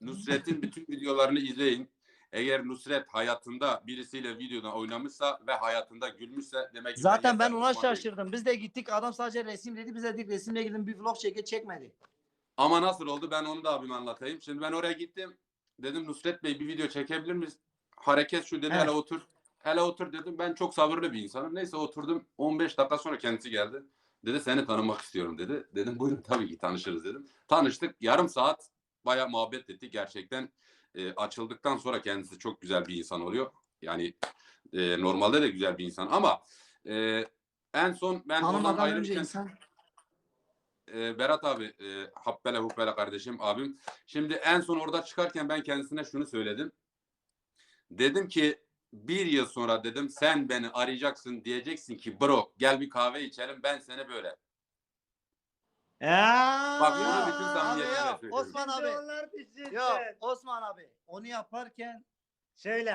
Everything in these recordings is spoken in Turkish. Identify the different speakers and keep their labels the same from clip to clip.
Speaker 1: Nusret'in bütün videolarını izleyin. Eğer Nusret hayatında birisiyle videoda oynamışsa ve hayatında gülmüşse demek ki
Speaker 2: Zaten ben ona şaşırdım. Biz de gittik adam sadece resim dedi. Biz de dedik resimle ilgili bir vlog çeke çekmedi.
Speaker 1: Ama nasıl oldu ben onu da abime anlatayım. Şimdi ben oraya gittim. Dedim Nusret Bey bir video çekebilir miyiz? Hareket şu dedi
Speaker 2: Evet.
Speaker 1: hele otur. Hele otur dedim. Ben çok sabırlı bir insanım. Neyse oturdum. 15 dakika sonra kendisi geldi. Dedi seni tanımak istiyorum dedi. Dedim buyurun tabii ki tanışırız dedim. Tanıştık. Yarım saat bayağı muhabbet ettik. Gerçekten e, açıldıktan sonra kendisi çok güzel bir insan oluyor. Yani e, normalde de güzel bir insan ama e, en son ben ondan
Speaker 2: Tanımadan önce
Speaker 1: ayrılırken
Speaker 2: insan.
Speaker 1: e, Berat abi, e, Habbele Hubbele kardeşim, abim. Şimdi en son orada çıkarken ben kendisine şunu söyledim. Dedim ki bir yıl sonra dedim sen beni arayacaksın diyeceksin ki bro gel bir kahve içelim ben seni böyle. Bak bunu bütün
Speaker 2: Abi
Speaker 1: samimiyetimle
Speaker 2: yok,
Speaker 1: söylüyorum.
Speaker 2: Osman abi.
Speaker 3: Onlar düşünsün.
Speaker 2: Yok Osman abi. Onu yaparken
Speaker 3: Şöyle.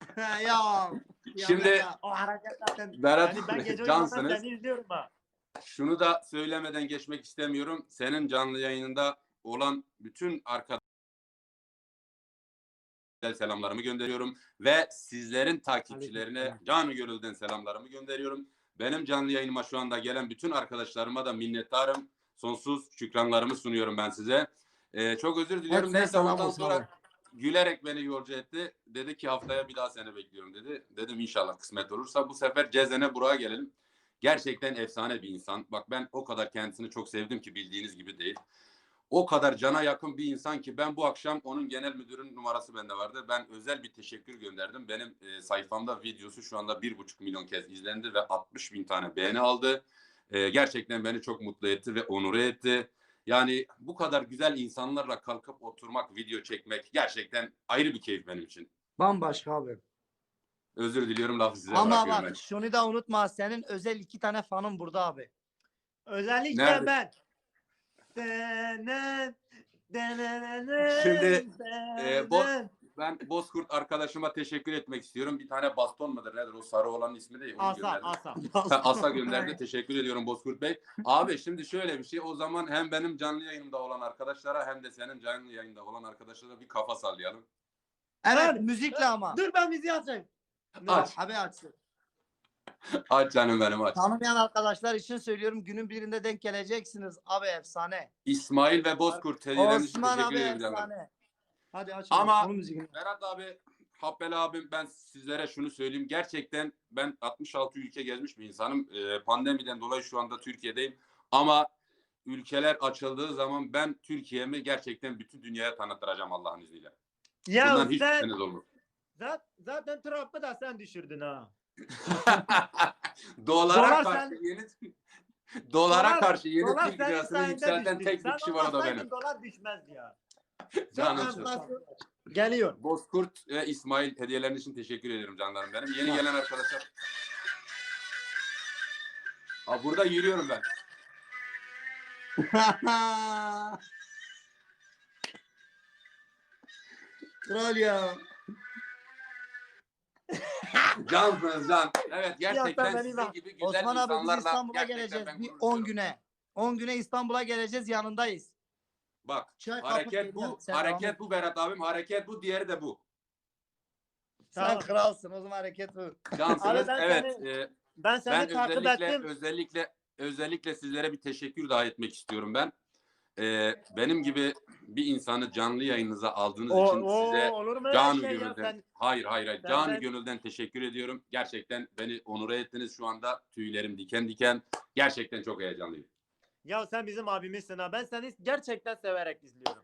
Speaker 2: ya. ya
Speaker 1: Şimdi-
Speaker 2: ya.
Speaker 3: O hareket zaten.
Speaker 1: Berat
Speaker 3: Yani ben gece
Speaker 1: cansınız.
Speaker 3: seni izliyorum ha.
Speaker 1: Şunu da söylemeden geçmek istemiyorum. Senin canlı yayınında olan bütün arkadaşlar selamlarımı gönderiyorum ve sizlerin takipçilerine canı gönülden selamlarımı gönderiyorum. Benim canlı yayınıma şu anda gelen bütün arkadaşlarıma da minnettarım. Sonsuz şükranlarımı sunuyorum ben size. Ee, çok özür diliyorum.
Speaker 2: Hepsine
Speaker 1: Neyse
Speaker 2: selam
Speaker 1: ondan
Speaker 2: olsun
Speaker 1: sonra
Speaker 2: abi.
Speaker 1: gülerek beni yolcu etti. Dedi ki haftaya bir daha seni bekliyorum dedi. Dedim inşallah kısmet olursa bu sefer Cezen'e Burak'a gelelim. Gerçekten efsane bir insan. Bak ben o kadar kendisini çok sevdim ki bildiğiniz gibi değil. O kadar cana yakın bir insan ki ben bu akşam onun genel müdürün numarası bende vardı. Ben özel bir teşekkür gönderdim. Benim e, sayfamda videosu şu anda bir buçuk milyon kez izlendi ve 60 bin tane beğeni aldı. E, gerçekten beni çok mutlu etti ve onure etti. Yani bu kadar güzel insanlarla kalkıp oturmak, video çekmek gerçekten ayrı bir keyif benim için.
Speaker 2: Bambaşka abi.
Speaker 1: Özür diliyorum lafı size
Speaker 2: Ama bak
Speaker 1: ben.
Speaker 2: şunu da unutma. Senin özel iki tane fanın burada abi.
Speaker 3: Özellikle
Speaker 1: Nerede?
Speaker 3: ben.
Speaker 1: Şimdi, e,
Speaker 3: denen.
Speaker 1: Ben Bozkurt arkadaşıma teşekkür etmek istiyorum. Bir tane baston mudur nedir o sarı olan ismi değil. onu
Speaker 3: Asa,
Speaker 1: gönderdim.
Speaker 3: asa.
Speaker 1: Asa gönderdi. Teşekkür ediyorum Bozkurt Bey. Abi şimdi şöyle bir şey. O zaman hem benim canlı yayınımda olan arkadaşlara hem de senin canlı yayında olan arkadaşlara bir kafa sallayalım.
Speaker 2: Evet
Speaker 3: Ben-
Speaker 2: müzikle ama.
Speaker 3: Dur ben müziği açayım.
Speaker 1: Aç.
Speaker 2: Abi açsın.
Speaker 1: Aç canım benim aç.
Speaker 2: Tanımayan arkadaşlar için söylüyorum günün birinde denk geleceksiniz. Abi efsane.
Speaker 1: İsmail ve Bozkurt için
Speaker 2: Osman abi efsane. Hadi aç.
Speaker 1: Ama-. Berat abi, Habbel abim ben sizlere şunu söyleyeyim. Gerçekten ben 66 ülke gezmiş bir insanım. Ee, pandemiden dolayı şu anda Türkiye'deyim. Ama ülkeler açıldığı zaman ben Türkiye'mi gerçekten bütün dünyaya tanıtıracağım Allah'ın izniyle.
Speaker 3: Ya
Speaker 1: Bundan hiç
Speaker 3: sen
Speaker 1: şüpheniz olmaz.
Speaker 3: zat- zaten Trump'ı da sen düşürdün ha.
Speaker 1: Dolara
Speaker 3: Dolar
Speaker 1: karşı
Speaker 3: sen-
Speaker 1: yeni dolara
Speaker 3: Dolar-
Speaker 1: karşı yeni
Speaker 3: Dolar
Speaker 1: Türk lirasını yükselten tek bir kişi var o da benim.
Speaker 3: dolar düşmezdi ya.
Speaker 1: Canımsın.
Speaker 3: Geliyor.
Speaker 1: Bozkurt ve İsmail hediyeleriniz için teşekkür ediyorum canlarım benim. Yeni gelen arkadaşlar. Aa, burada yürüyorum ben.
Speaker 2: Kral ya.
Speaker 1: Cansınız can. Evet gerçekten sizin gibi güzel
Speaker 2: Osman abi biz
Speaker 1: insanlarla
Speaker 2: İstanbul'a
Speaker 1: gerçekten
Speaker 2: geleceğiz.
Speaker 1: ben
Speaker 2: Bir
Speaker 1: gurur
Speaker 2: 10
Speaker 1: duyuyorum.
Speaker 2: güne. 10 güne İstanbul'a geleceğiz yanındayız.
Speaker 1: Bak
Speaker 2: Çay
Speaker 1: hareket bu.
Speaker 2: Sen
Speaker 1: hareket
Speaker 2: et.
Speaker 1: bu Berat abim. Hareket bu. Diğeri de bu.
Speaker 2: Sen
Speaker 3: Tamam.
Speaker 2: kralsın o zaman hareket bu.
Speaker 1: Cansınız.
Speaker 3: Abi ben
Speaker 1: evet.
Speaker 3: seni-
Speaker 1: e,
Speaker 3: Ben seni
Speaker 1: ben
Speaker 3: takip
Speaker 1: özellikle
Speaker 3: ettim.
Speaker 1: özellikle özellikle sizlere bir teşekkür daha etmek istiyorum ben. E, benim gibi bir insanı canlı yayınınıza aldığınız
Speaker 3: O,
Speaker 1: için
Speaker 3: o,
Speaker 1: size
Speaker 3: öyle şey
Speaker 1: gönülden.
Speaker 3: sen?
Speaker 1: Hayır hayır hayır.
Speaker 3: Sen
Speaker 1: Canı
Speaker 3: ben-
Speaker 1: gönülden teşekkür ediyorum. Gerçekten beni onur ettiniz şu anda. Tüylerim diken diken. Gerçekten çok heyecanlıyım.
Speaker 3: Ya sen bizim abimizsin ha. Ben seni gerçekten severek izliyorum.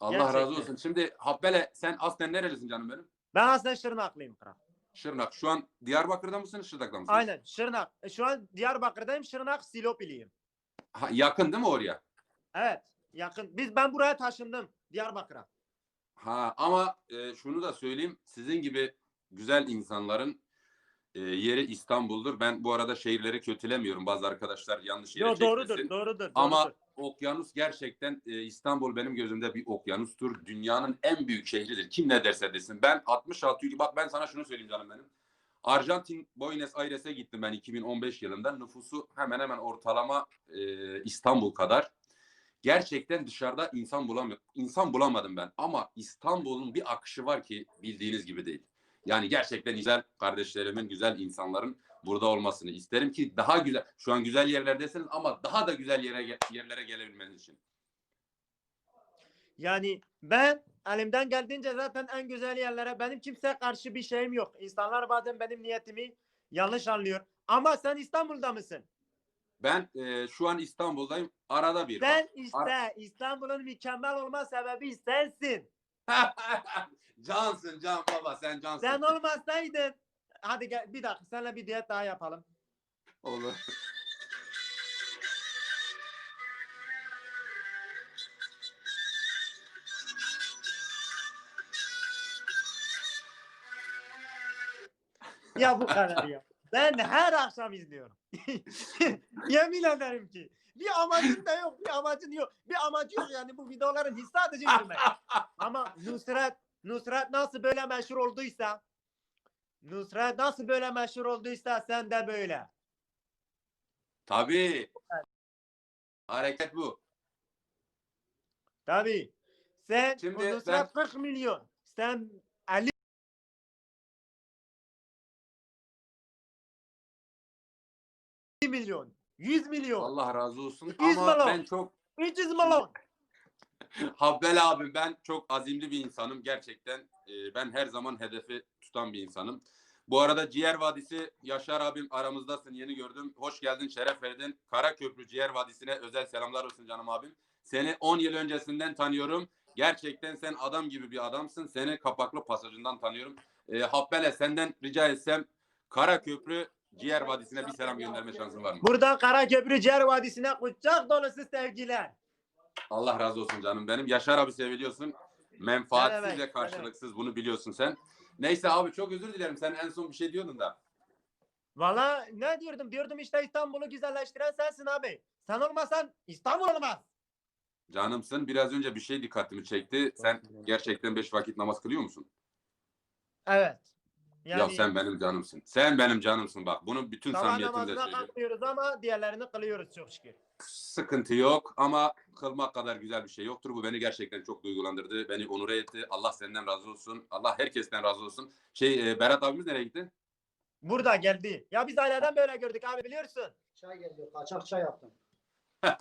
Speaker 1: Allah
Speaker 3: Gerçekten.
Speaker 1: razı olsun. Şimdi Habbele sen aslen nerelisin canım benim?
Speaker 3: Ben aslında Şırnaklıyım kral.
Speaker 1: Şırnak. Şu an Diyarbakır'da mısınız, Şırnak'ta mısınız?
Speaker 3: Aynen Şırnak. E, Şu an Diyarbakır'dayım. Şırnak Silopiliyim.
Speaker 1: Ha, yakın değil mi oraya?
Speaker 3: Evet. Yakın. Biz ben buraya taşındım. Diyarbakır'a.
Speaker 1: Ha ama e, şunu da söyleyeyim. Sizin gibi güzel insanların e, yeri İstanbul'dur. Ben bu arada şehirleri kötülemiyorum. Bazı arkadaşlar yanlış yere
Speaker 3: Yo
Speaker 1: çekmesin.
Speaker 3: doğrudur, doğrudur.
Speaker 1: Ama
Speaker 3: doğrudur.
Speaker 1: okyanus gerçekten e, İstanbul benim gözümde bir okyanustur. Dünyanın en büyük şehridir. Kim ne derse desin. Ben 66 ülke bak ben sana şunu söyleyeyim canım benim. Arjantin Buenos Aires'e gittim ben 2015 yılında. Nüfusu hemen hemen ortalama e, İstanbul kadar. Gerçekten dışarıda insan bulamıyorum. İnsan bulamadım ben. Ama İstanbul'un bir akışı var ki bildiğiniz gibi değil. Yani gerçekten güzel kardeşlerimin, güzel insanların burada olmasını isterim ki daha güzel. Şu an güzel yerlerdesiniz ama daha da güzel yere yerlere gelebilmeniz için.
Speaker 3: Yani ben elimden geldiğince zaten en güzel yerlere benim kimseye karşı bir şeyim yok. İnsanlar bazen benim niyetimi yanlış anlıyor. Ama sen İstanbul'da mısın?
Speaker 1: Ben e, şu an İstanbul'dayım. Arada bir.
Speaker 3: Sen işte İstanbul'un mükemmel olma sebebi sensin.
Speaker 1: cansın can baba sen cansın.
Speaker 3: Sen olmasaydın. Hadi gel bir dakika seninle bir diyet daha yapalım.
Speaker 1: Olur.
Speaker 3: Ya bu kadar ya. Ben her akşam izliyorum. Yemin ederim ki. Bir amacın da yok. Bir amacın yok. Bir amacı yok yani bu videoların hiç sadece yürümek. Ama Nusret, Nusret nasıl böyle meşhur olduysa Nusret nasıl böyle meşhur olduysa sen de böyle.
Speaker 1: Tabii. Hareket bu.
Speaker 3: Tabii. Sen
Speaker 1: Şimdi
Speaker 3: bu Nusret
Speaker 1: ben-
Speaker 3: 40 milyon. Sen 50 milyon. 100 milyon.
Speaker 1: Allah razı olsun.
Speaker 3: Yüz
Speaker 1: Ama
Speaker 3: milyon.
Speaker 1: ben çok
Speaker 3: 300 milyon.
Speaker 1: Habbel abim ben çok azimli bir insanım gerçekten. Ee, ben her zaman hedefi tutan bir insanım. Bu arada Ciğer Vadisi Yaşar abim aramızdasın yeni gördüm. Hoş geldin şeref verdin. Karaköprü Ciğer Vadisi'ne özel selamlar olsun canım abim. Seni 10 yıl öncesinden tanıyorum. Gerçekten sen adam gibi bir adamsın. Seni Kapaklı Pasajı'ndan tanıyorum. Ee, Habbel'e senden rica etsem Karaköprü Ciğer Vadisi'ne bir selam gönderme şansın var mı?
Speaker 3: Buradan Karaköprü Cer Vadisi'ne kucak dolusu sevgiler.
Speaker 1: Allah razı olsun canım benim. Yaşar abi seviliyorsun. Menfaatsiz
Speaker 3: demek,
Speaker 1: ve karşılıksız bunu biliyorsun sen. Neyse abi çok özür dilerim. Sen en son bir şey diyordun da.
Speaker 3: Valla ne diyordum? Diyordum işte İstanbul'u güzelleştiren sensin abi. Sen olmasan İstanbul olmaz.
Speaker 1: Canımsın. Biraz önce bir şey dikkatimi çekti. Sen gerçekten beş vakit namaz kılıyor musun?
Speaker 3: Evet. Yani
Speaker 1: Ya sen benim canımsın. Sen benim canımsın bak. Bunu bütün
Speaker 3: sabah
Speaker 1: samimiyetimle söylüyorum.
Speaker 3: kalkmıyoruz ama diğerlerini kılıyoruz çok şükür.
Speaker 1: Sıkıntı yok ama kılmak kadar güzel bir şey yoktur. Bu beni gerçekten çok duygulandırdı. Beni onur etti. Allah senden razı olsun. Allah herkesten razı olsun. Şey e, Berat abimiz nereye gitti?
Speaker 3: Burada geldi. Ya biz aileden böyle gördük abi biliyorsun.
Speaker 2: Çay geliyor. Kaçak çay yaptım.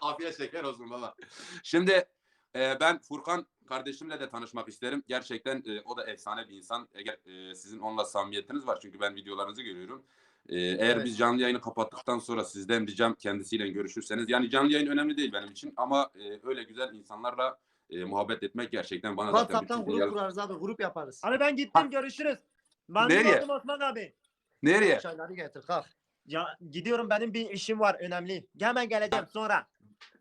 Speaker 1: Afiyet şeker olsun baba. Şimdi e, ben Furkan kardeşimle de tanışmak isterim. Gerçekten e, o da efsane bir insan. Eğer e, sizin onunla samimiyetiniz var çünkü ben videolarınızı görüyorum. E, eğer
Speaker 2: Evet.
Speaker 1: biz canlı yayını kapattıktan sonra sizden ricam kendisiyle görüşürseniz. Yani canlı yayın önemli değil benim için ama e, öyle güzel insanlarla e, muhabbet etmek gerçekten bana zaten
Speaker 2: WhatsApp'tan grup
Speaker 1: dünya-
Speaker 2: kurarız abi. Grup yaparız.
Speaker 3: Hani ben gittim görüşürüz. Ben
Speaker 1: Nereye?
Speaker 3: Osman abi.
Speaker 1: Nereye?
Speaker 2: Çayları getir kalk.
Speaker 3: Ya gidiyorum benim bir işim var önemli. Hemen geleceğim sonra.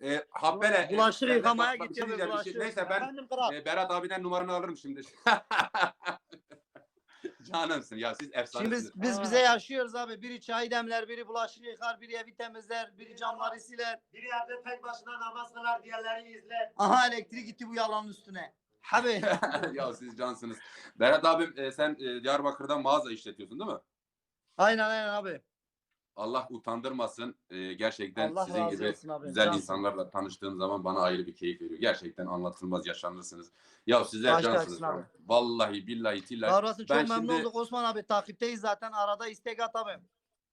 Speaker 1: E, Habbele. e,
Speaker 2: Bulaşık
Speaker 1: senden
Speaker 2: yıkamaya
Speaker 1: bir şey-
Speaker 2: bulaşık
Speaker 1: Neyse ben
Speaker 3: Efendim kral.
Speaker 1: e, Berat abiden numaranı alırım şimdi. Canımsın ya siz
Speaker 2: Şimdi
Speaker 1: efsanesiniz.
Speaker 2: biz, biz bize yaşıyoruz abi. Biri çay demler, biri bulaşık yıkar, biri evi temizler, biri camları siler.
Speaker 3: Bir yerde tek başına namaz kılar diğerleri izler.
Speaker 2: Aha elektrik gitti bu yalanın üstüne. Abi.
Speaker 1: ya siz cansınız. Berat abim e, sen e, Diyarbakır'da mağaza işletiyorsun değil mi?
Speaker 2: aynen aynen abi.
Speaker 1: Allah utandırmasın. E, gerçekten
Speaker 2: Allah
Speaker 1: sizin
Speaker 2: razı
Speaker 1: gibi
Speaker 2: olsun abi.
Speaker 1: güzel
Speaker 2: Cansın.
Speaker 1: insanlarla tanıştığım zaman bana ayrı bir keyif veriyor. Gerçekten anlatılmaz yaşanırsınız. Ya sizler
Speaker 2: Baş
Speaker 1: cansınız.
Speaker 2: abi.
Speaker 1: Vallahi billahi tillahi.
Speaker 2: Davranışın çok
Speaker 1: Ben
Speaker 2: memnun
Speaker 1: şimdi-
Speaker 2: olduk Osman abi. Takipteyiz zaten. Arada istek at abi.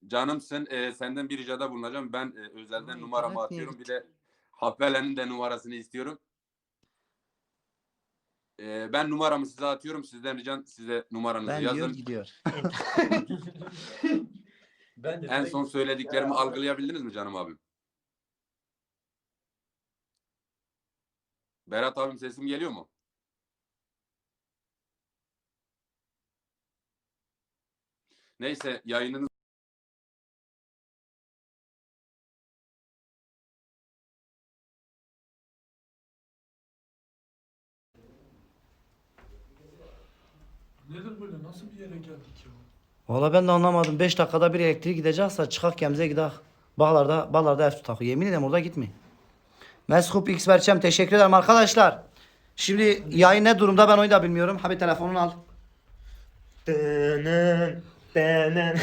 Speaker 1: Canımsın. E, senden bir ricada bulunacağım. Ben e, özelden
Speaker 2: Ama
Speaker 1: numaramı
Speaker 2: niye
Speaker 1: atıyorum. Bir de Habbele'nin de numarasını istiyorum. E, ben numaramı size atıyorum. Sizden ricam size numaranızı
Speaker 2: Ben
Speaker 1: yazın.
Speaker 2: diyor gidiyor.
Speaker 4: Ben de
Speaker 1: En son söylediklerimi
Speaker 4: Ya.
Speaker 1: algılayabildiniz mi canım abim? Berat abim sesim geliyor mu? Neyse yayınınız
Speaker 4: Nedir böyle? Nasıl bir yere geldik ya?
Speaker 2: Valla ben de anlamadım. 5 dakikada bir elektrik gidecekse çıkak kemize gidelim. Bağlarda, bağlarda ev tutak. Yemin ederim orada gitmeyin. Meskup X Berçem teşekkür ederim arkadaşlar. Şimdi yayın ne durumda ben onu da bilmiyorum. Abi telefonunu al.
Speaker 3: Denen, denen.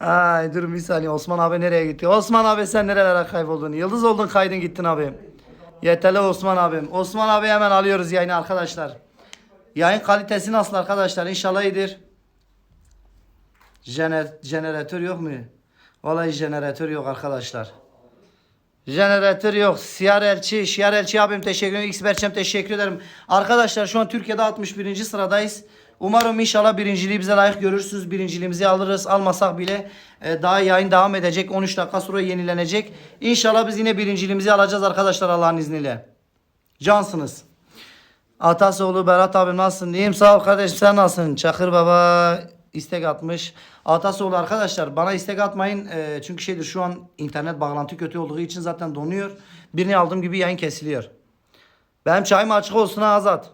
Speaker 2: Ay dur bir saniye Osman abi nereye gitti? Osman abi sen nerelere kayboldun? Yıldız oldun kaydın gittin abi. Yeterli Osman abim. Osman abi hemen alıyoruz yayını arkadaşlar. Yayın kalitesi nasıl arkadaşlar? İnşallah iyidir. Jener jeneratör yok mu? Vallahi jeneratör yok arkadaşlar. Jeneratör yok. Siyar Elçi, Şiyar Elçi abim teşekkür ederim. Xberçem teşekkür ederim. Arkadaşlar şu an Türkiye'de 61. sıradayız. Umarım inşallah birinciliği bize layık görürsünüz. Birinciliğimizi alırız. Almasak bile e, daha yayın devam edecek. 13 dakika sonra yenilenecek. İnşallah biz yine birinciliğimizi alacağız arkadaşlar Allah'ın izniyle. Cansınız. Atasoğlu Berat abim nasılsın? İyiyim sağ ol kardeşim sen nasılsın? Çakır baba istek atmış. Atasoğlu arkadaşlar bana istek atmayın. Ee, çünkü şeydir şu an internet bağlantı kötü olduğu için zaten donuyor. Birini aldığım gibi yayın kesiliyor. Benim çayım açık olsun ha Azat.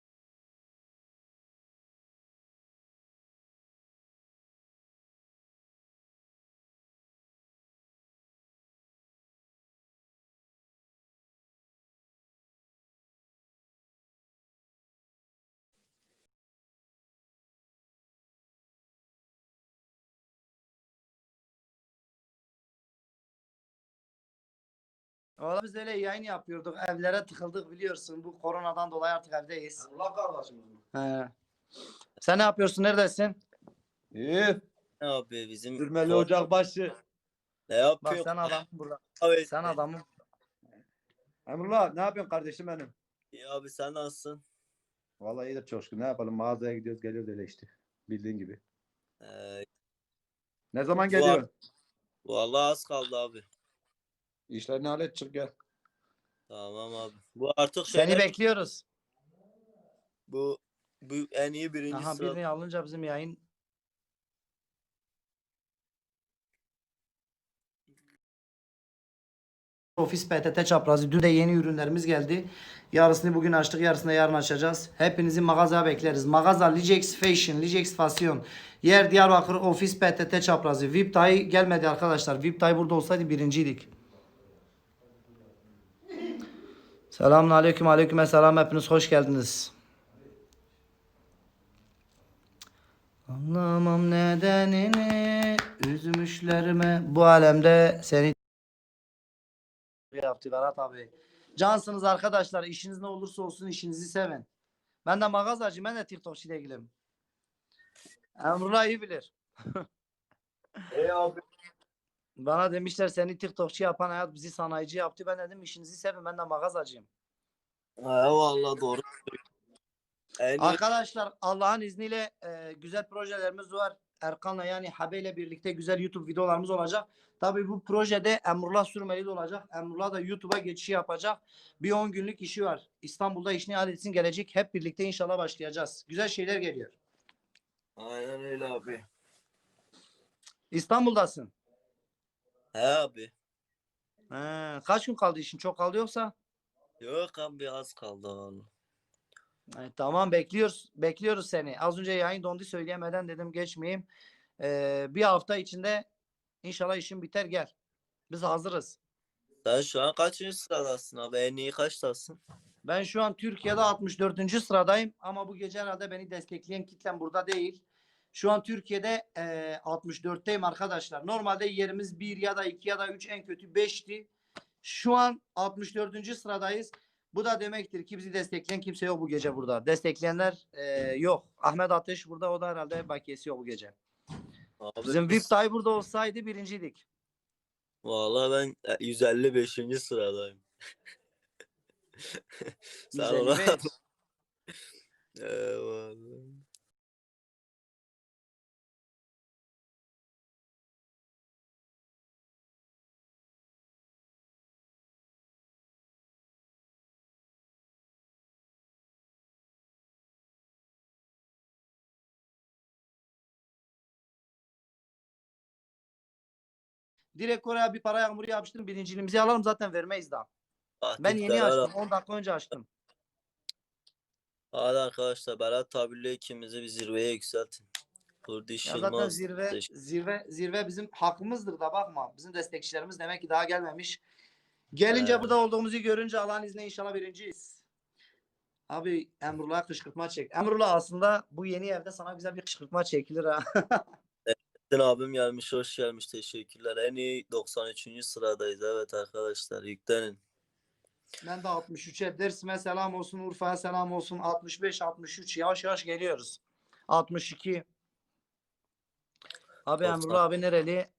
Speaker 2: Valla biz öyle yayın yapıyorduk. Evlere tıkıldık biliyorsun. Bu koronadan dolayı artık evdeyiz.
Speaker 5: Allah kardeşimiz mi?
Speaker 2: He. Sen ne yapıyorsun? Neredesin?
Speaker 5: İyi.
Speaker 6: Ne yapıyor bizim?
Speaker 5: Sürmeli ocak başı.
Speaker 6: Ne
Speaker 2: Bak
Speaker 6: yapıyor?
Speaker 2: sen adam burada.
Speaker 6: Abi,
Speaker 2: Sen adamın.
Speaker 5: Emrullah ne yapıyorsun kardeşim benim?
Speaker 6: İyi abi sen nasılsın?
Speaker 5: Vallahi iyidir çok şükür. Ne yapalım mağazaya gidiyoruz geliyoruz öyle işte. Bildiğin gibi.
Speaker 6: Ee,
Speaker 5: Ne zaman
Speaker 6: Bu
Speaker 5: geliyorsun?
Speaker 6: vallahi az kaldı abi.
Speaker 5: İşlerini hallet çık gel.
Speaker 6: Tamam abi. Bu artık
Speaker 2: Seni
Speaker 6: şeyler,
Speaker 2: bekliyoruz.
Speaker 6: bu bu en iyi birinci
Speaker 2: Aha
Speaker 6: sıra.
Speaker 2: birini alınca bizim yayın Ofis PTT çaprazı. Dün de yeni ürünlerimiz geldi. Yarısını bugün açtık, yarısını yarın açacağız. Hepinizi mağazaya bekleriz. Mağaza Lijex Fashion, Lijex Fashion. Yer Diyarbakır Ofis PTT çaprazı. VIP Tay gelmedi arkadaşlar. VIP Tay burada olsaydı birinciydik. Selamun aleyküm, aleyküm selam. Hepiniz hoş geldiniz. Anlamam nedenini üzmüşlerime bu alemde seni yaptı Berat abi. Cansınız arkadaşlar. İşiniz ne olursa olsun işinizi sevin. Ben de mağazacıyım. Ben de TikTokçu ile ilgilim. Emrullah iyi bilir.
Speaker 6: İyi abi.
Speaker 2: Bana demişler seni TikTokçu yapan hayat bizi sanayici yaptı. Ben dedim işinizi sevin. Ben de mağazacıyım.
Speaker 6: Ha, vallahi doğru. En iyi
Speaker 2: Arkadaşlar Allah'ın izniyle e, güzel projelerimiz var. Erkan'la yani Habe ile birlikte güzel YouTube videolarımız olacak. Tabii bu projede Emrullah Sürmeli de olacak. Emrullah da YouTube'a geçişi yapacak. Bir 10 günlük işi var. İstanbul'da işini halletsin gelecek. Hep birlikte inşallah başlayacağız. Güzel şeyler geliyor.
Speaker 6: Aynen öyle abi.
Speaker 2: İstanbul'dasın.
Speaker 6: He abi.
Speaker 2: He, kaç gün kaldı işin? Çok kaldı yoksa?
Speaker 6: Yok abi az kaldı vallahi.
Speaker 2: E, tamam bekliyoruz. Bekliyoruz seni. Az önce yayın dondu söyleyemeden dedim geçmeyeyim. E, bir hafta içinde inşallah işin biter gel. Biz hazırız.
Speaker 6: Sen şu an kaçıncı sıradasın abi? En iyi kaçtasın?
Speaker 2: Ben şu an Türkiye'de 64. sıradayım ama bu gece herhalde beni destekleyen kitlem burada değil. Şu an Türkiye'de e, 64'teyim arkadaşlar. Normalde yerimiz 1 ya da 2 ya da 3 en kötü 5'ti. Şu an 64. sıradayız. Bu da demektir ki bizi destekleyen kimse yok bu gece burada. Destekleyenler e, yok. Ahmet Ateş burada o da herhalde bakiyesi yok bu gece.
Speaker 6: Abi,
Speaker 2: Bizim VIP dayı burada olsaydı birinciydik.
Speaker 6: Vallahi ben e, 155. sıradayım. Sen ona...
Speaker 2: 155.
Speaker 6: Eyvallah.
Speaker 2: Direkt oraya bir para yağmuru yapıştırın. Birinciliğimizi alalım zaten vermeyiz daha. Ben yeni
Speaker 6: Berat-
Speaker 2: açtım. 10 dakika önce açtım.
Speaker 6: Hadi arkadaşlar Berat abiyle ikimizi bir zirveye yükseltin. Kurdiş
Speaker 2: Ya zaten
Speaker 6: Yılmaz.
Speaker 2: zirve
Speaker 6: teşekkür-
Speaker 2: zirve zirve bizim hakkımızdır da bakma. Bizim destekçilerimiz demek ki daha gelmemiş. Gelince
Speaker 6: Evet.
Speaker 2: burada olduğumuzu görünce Allah'ın izniyle inşallah birinciyiz. Abi Emrullah'a kışkırtma çek. Emrullah aslında bu yeni evde sana güzel bir kışkırtma çekilir ha.
Speaker 6: Metin abim gelmiş, hoş gelmiş. Teşekkürler. En iyi 93. sıradayız. Evet arkadaşlar, yüklenin.
Speaker 2: Ben de 63'e dersime selam olsun, Urfa'ya selam olsun. 65, 63 yavaş yavaş geliyoruz. 62. Abi
Speaker 6: 90.
Speaker 2: Emrullah abi nereli?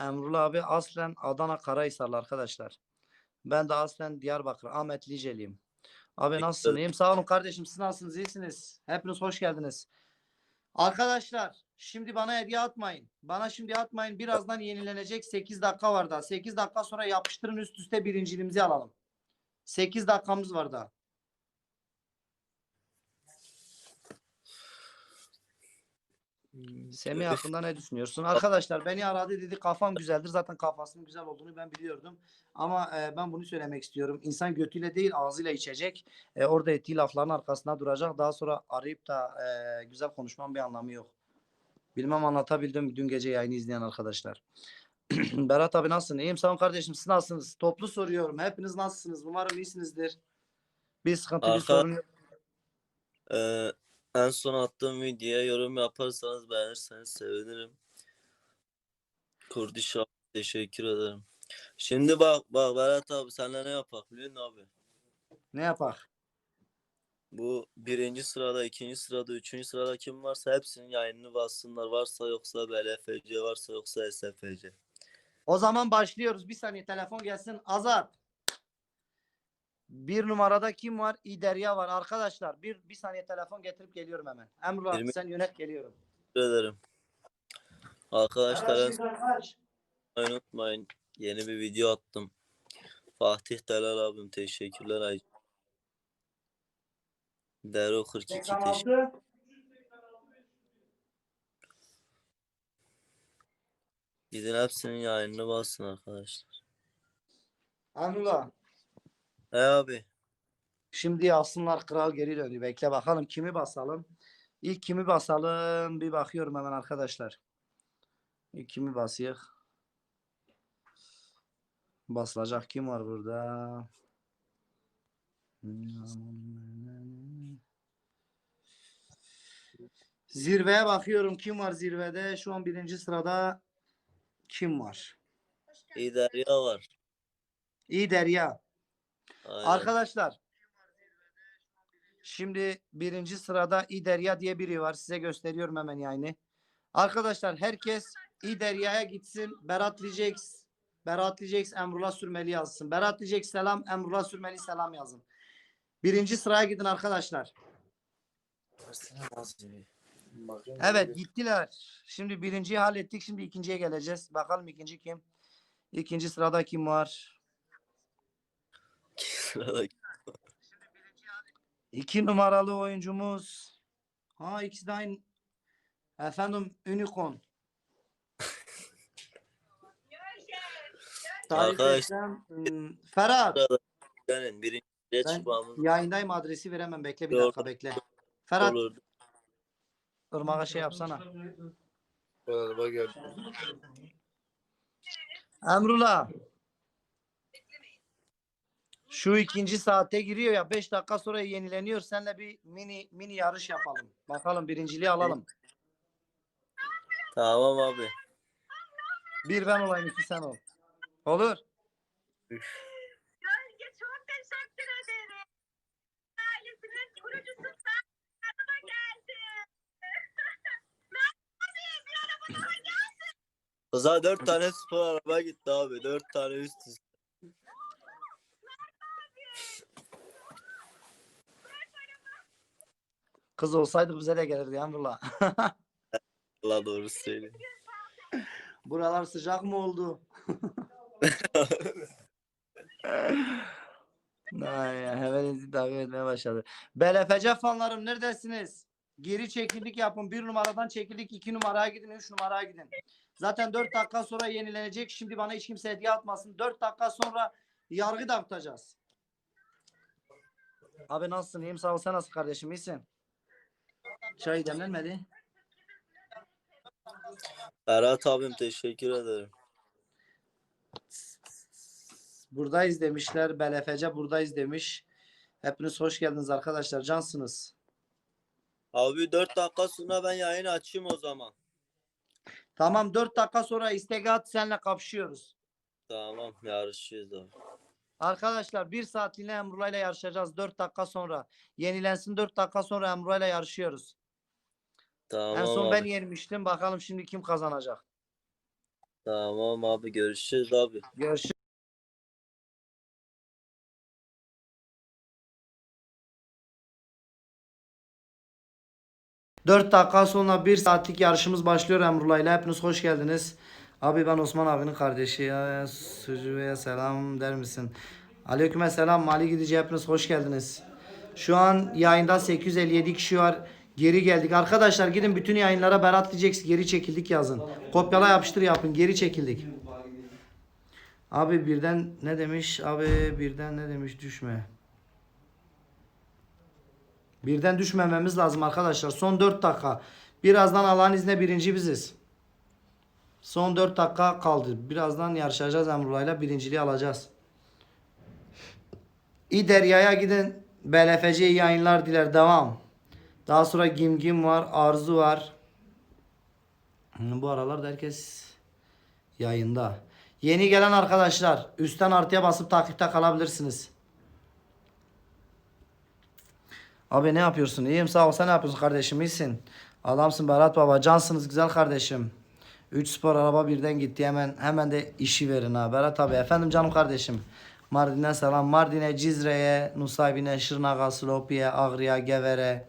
Speaker 2: Emrullah abi aslen Adana Karahisarlı arkadaşlar. Ben de aslen Diyarbakır Ahmet Liceliyim. Abi nasılsın? İyiyim sağ olun kardeşim. Siz nasılsınız? İyisiniz. Hepiniz hoş geldiniz. Arkadaşlar şimdi bana hediye atmayın. Bana şimdi atmayın. Birazdan yenilenecek 8 dakika var daha. 8 dakika sonra yapıştırın üst üste birinciliğimizi alalım. 8 dakikamız var daha. Semih hakkında ne düşünüyorsun? Arkadaşlar beni aradı dedi kafam güzeldir. Zaten kafasının güzel olduğunu ben biliyordum. Ama e, ben bunu söylemek istiyorum. İnsan götüyle değil ağzıyla içecek. E, orada ettiği lafların arkasında duracak. Daha sonra arayıp da e, güzel konuşmanın bir anlamı yok. Bilmem anlatabildim dün gece yayını izleyen arkadaşlar. Berat abi nasılsın? İyiyim sağ olun kardeşim. Siz nasılsınız? Toplu soruyorum. Hepiniz nasılsınız? Umarım iyisinizdir. Bir sıkıntı bir
Speaker 6: Arka-
Speaker 2: sorun yok.
Speaker 6: Ee, en son attığım videoya yorum yaparsanız beğenirseniz sevinirim. Kurdiş abi teşekkür ederim. Şimdi bak bak Berat abi senle ne yapak biliyor musun abi?
Speaker 2: Ne yapak?
Speaker 6: Bu birinci sırada, ikinci sırada, üçüncü sırada kim varsa hepsinin yayınını bassınlar. Varsa yoksa BLFC, varsa yoksa SFC.
Speaker 2: O zaman başlıyoruz. Bir saniye telefon gelsin. Azat. Bir numarada kim var? İderya var. Arkadaşlar bir, bir saniye telefon getirip geliyorum hemen. Emrullah
Speaker 6: Yirmi-
Speaker 2: sen yönet geliyorum.
Speaker 6: Teşekkür ederim. Arkadaşlar unutmayın. Yeni bir video attım. Fatih Delal abim teşekkürler. Dero 42 teşekkür
Speaker 2: 86.
Speaker 6: Gidin hepsinin yayınını basın arkadaşlar.
Speaker 2: Emrullah.
Speaker 6: He abi.
Speaker 2: Şimdi alsınlar kral geri döndü. Bekle bakalım kimi basalım. İlk kimi basalım? Bir bakıyorum hemen arkadaşlar. İlk kimi basıyık? Basılacak kim var burada? Zirveye bakıyorum. Kim var zirvede? Şu an birinci sırada kim var?
Speaker 6: İderya var.
Speaker 2: İyi Derya.
Speaker 6: Aynen.
Speaker 2: Arkadaşlar şimdi birinci sırada İderya diye biri var. Size gösteriyorum hemen yayını. Arkadaşlar herkes İderya'ya gitsin. Berat Licex, Berat Licex Emrullah Sürmeli yazsın. Berat Licex selam, Emrullah Sürmeli selam yazın. Birinci sıraya gidin arkadaşlar. Evet gittiler. Şimdi birinciyi hallettik. Şimdi ikinciye geleceğiz. Bakalım ikinci kim? İkinci sırada kim var?
Speaker 6: Sıradaki
Speaker 2: İki numaralı oyuncumuz. Ha ikisi de aynı. Efendim Unicorn. Tarif
Speaker 6: Arkadaş-
Speaker 2: etsem, hmm, Ferhat.
Speaker 6: Gelin birinciye
Speaker 2: Ben
Speaker 6: çıkmamız
Speaker 2: yayındayım adresi veremem. Bekle bir
Speaker 6: Doğru.
Speaker 2: dakika bekle. Ferhat
Speaker 6: olur.
Speaker 2: Irmak'a şey yapsana.
Speaker 5: Araba geldi.
Speaker 2: Emrullah. Şu ikinci saate giriyor ya 5 dakika sonra yenileniyor. Seninle bir mini mini yarış yapalım. Bakalım birinciliği alalım.
Speaker 6: Tamam abi.
Speaker 2: Bir ben olayım iki sen ol. Olur.
Speaker 7: Gölge çok teşekkür ederim. Ailesinin kurucusundan yanıma geldi. Abi bir araba daha geldi.
Speaker 6: Kıza dört tane spor araba gitti abi. Dört tane üst üste.
Speaker 2: Kız olsaydı bize de gelirdi Emrullah.
Speaker 6: Allah doğru söylüyor.
Speaker 2: Buralar sıcak mı oldu? Ay, hemen davet etmeye başladı. BLFC fanlarım neredesiniz? Geri çekildik yapın. Bir numaradan çekildik. iki numaraya gidin. Üç numaraya gidin. Zaten dört dakika sonra yenilenecek. Şimdi bana hiç kimse hediye atmasın. Dört dakika sonra yargı dağıtacağız. Abi nasılsın? İyiyim sağ ol. Sen nasıl kardeşim? İyisin? Çay demlenmedi.
Speaker 6: Berat abim teşekkür ederim.
Speaker 2: Buradayız demişler. Belefece buradayız demiş. Hepiniz hoş geldiniz arkadaşlar. Cansınız.
Speaker 6: Abi 4 dakika sonra ben yayını açayım o zaman.
Speaker 2: Tamam 4 dakika sonra istek at senle kapışıyoruz.
Speaker 6: Tamam yarışıyoruz abi.
Speaker 2: Arkadaşlar 1 saatliğine Emrullah ile yarışacağız 4 dakika sonra. Yenilensin 4 dakika sonra Emrullah ile yarışıyoruz.
Speaker 6: Tamam
Speaker 2: en son ben
Speaker 6: abi.
Speaker 2: yenmiştim. Bakalım şimdi kim kazanacak.
Speaker 6: Tamam abi görüşürüz abi.
Speaker 2: Görüşürüz. Dört dakika sonra bir saatlik yarışımız başlıyor Emrullah ile. Hepiniz hoş geldiniz. Abi ben Osman abinin kardeşi ya. Sucuğu'ya selam der misin? Aleyküm selam. Mali gidici hepiniz hoş geldiniz. Şu an yayında 857 kişi var. Geri geldik. Arkadaşlar gidin bütün yayınlara Berat diyeceksin. Geri çekildik yazın. Kopyala yapıştır yapın. Geri çekildik. Abi birden ne demiş? Abi birden ne demiş? Düşme. Birden düşmememiz lazım arkadaşlar. Son 4 dakika. Birazdan Allah'ın izniyle birinci biziz. Son 4 dakika kaldı. Birazdan yarışacağız Emrullah'yla birinciliği alacağız. İderya'ya gidin. BLFC yayınlar diler. Devam. Daha sonra Gim Gim var. Arzu var. Bu aralarda herkes yayında. Yeni gelen arkadaşlar üstten artıya basıp takipte kalabilirsiniz. Abi ne yapıyorsun? İyiyim sağ ol. Sen ne yapıyorsun kardeşim? İyisin. Adamsın Berat Baba. Cansınız güzel kardeşim. 3 spor araba birden gitti. Hemen hemen de işi verin ha. Berat abi. Efendim canım kardeşim. Mardin'e selam. Mardin'e, Cizre'ye, Nusaybin'e, Şırnak'a, Slopi'ye, Ağrı'ya, Gever'e,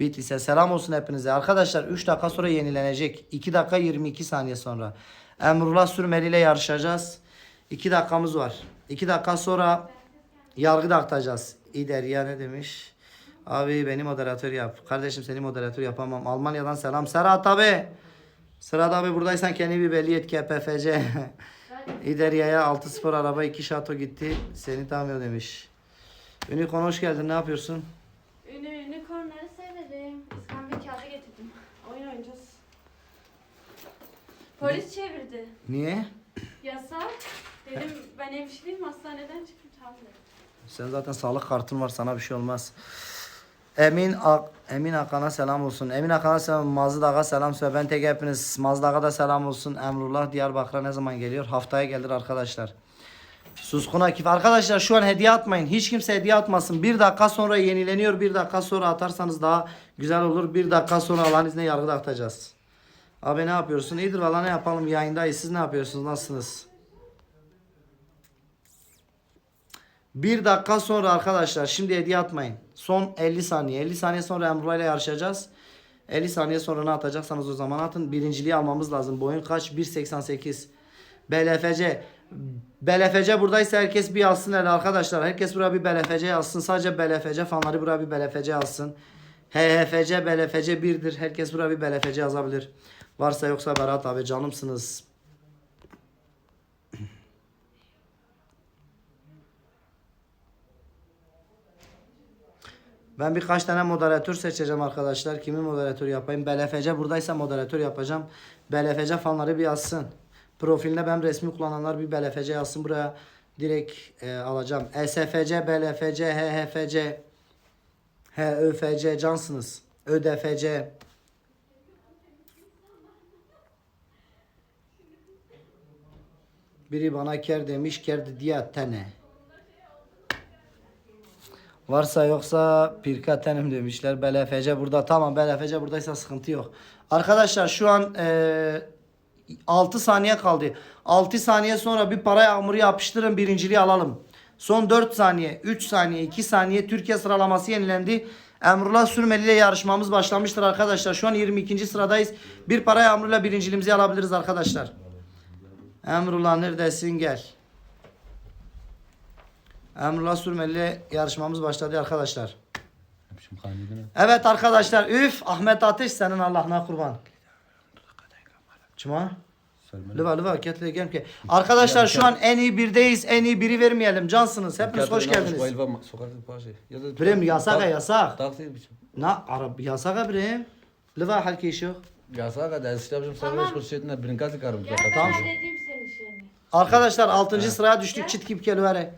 Speaker 2: Bitlis'e selam olsun hepinize. Arkadaşlar 3 dakika sonra yenilenecek. 2 dakika 22 saniye sonra. Emrullah Sürmeli ile yarışacağız. 2 dakikamız var. 2 dakika sonra yargı dağıtacağız. İder ya ne demiş? Abi beni moderatör yap. Kardeşim seni moderatör yapamam. Almanya'dan selam. Serhat abi. Serhat abi buradaysan kendini bir belli et KPFC. İderya'ya 6 spor araba 2 şato gitti. Seni tanımıyor demiş. Ünikon hoş geldin. Ne yapıyorsun?
Speaker 8: Ünü kornları severim. İskambil kağıdı getirdim. Oyun oynayacağız. Polis çevirdi.
Speaker 2: Niye?
Speaker 8: Yasak. Dedim ben hemşireyim hastaneden çıktım tamam dedim.
Speaker 2: Sen zaten sağlık kartın var sana bir şey olmaz. Emin Ak Emin Akan'a selam olsun. Emin Akan'a selam, Mazlı selam söyle. Ben tek hepiniz Mazlı da selam olsun. Emrullah Diyarbakır'a ne zaman geliyor? Haftaya gelir arkadaşlar. Suskun Akif. Arkadaşlar şu an hediye atmayın. Hiç kimse hediye atmasın. Bir dakika sonra yenileniyor. Bir dakika sonra atarsanız daha güzel olur. Bir dakika sonra Allah'ın izniyle yargı dağıtacağız. Abi ne yapıyorsun? İyidir valla ne yapalım yayındayız. Siz ne yapıyorsunuz? Nasılsınız? Bir dakika sonra arkadaşlar şimdi hediye atmayın. Son 50 saniye. 50 saniye sonra Emrullah ile yarışacağız. 50 saniye sonra ne atacaksanız o zaman atın. Birinciliği almamız lazım. Boyun kaç? 1.88. BLFC. BLFC buradaysa herkes bir alsın hele arkadaşlar. Herkes buraya bir BLFC alsın. Sadece BLFC fanları buraya bir BLFC alsın. HHFC, BLFC birdir. Herkes buraya bir BLFC yazabilir. Varsa yoksa Berat abi canımsınız. Ben birkaç tane moderatör seçeceğim arkadaşlar. Kimi moderatör yapayım? BLFC buradaysa moderatör yapacağım. BLFC fanları bir yazsın. Profiline ben resmi kullananlar bir BLFC yazsın. Buraya direkt e, alacağım. SFC, BLFC, HHFC, HÖFC cansınız. ÖDFC. Biri bana ker demiş, ker diye tane. Varsa yoksa pirkatenim demişler. BLFC burada. Tamam BLFC buradaysa sıkıntı yok. Arkadaşlar şu an eee 6 saniye kaldı. 6 saniye sonra bir para yağmuru yapıştırın birinciliği alalım. Son 4 saniye, 3 saniye, 2 saniye Türkiye sıralaması yenilendi. Emrullah Sürmeli ile yarışmamız başlamıştır arkadaşlar. Şu an 22. sıradayız. Bir para yağmuruyla birinciliğimizi alabiliriz arkadaşlar. Emrullah neredesin gel. Emrullah Sürmeli ile yarışmamız başladı arkadaşlar. Evet arkadaşlar üf Ahmet Ateş senin Allah'ına kurban. Cuma. Lüva lüva ketle gel ki. Arkadaşlar şu an en iyi birdeyiz. En iyi biri vermeyelim. Cansınız. Hepiniz hoş geldiniz. Brem yasak ya yasak. Na Arap yasak ya Brem. Lüva halki iş yok.
Speaker 8: Tamam. Gel ben
Speaker 2: Tamam.
Speaker 8: halledeyim senin işini.
Speaker 2: Arkadaşlar 6. sıraya düştük. Çit kip gelivere.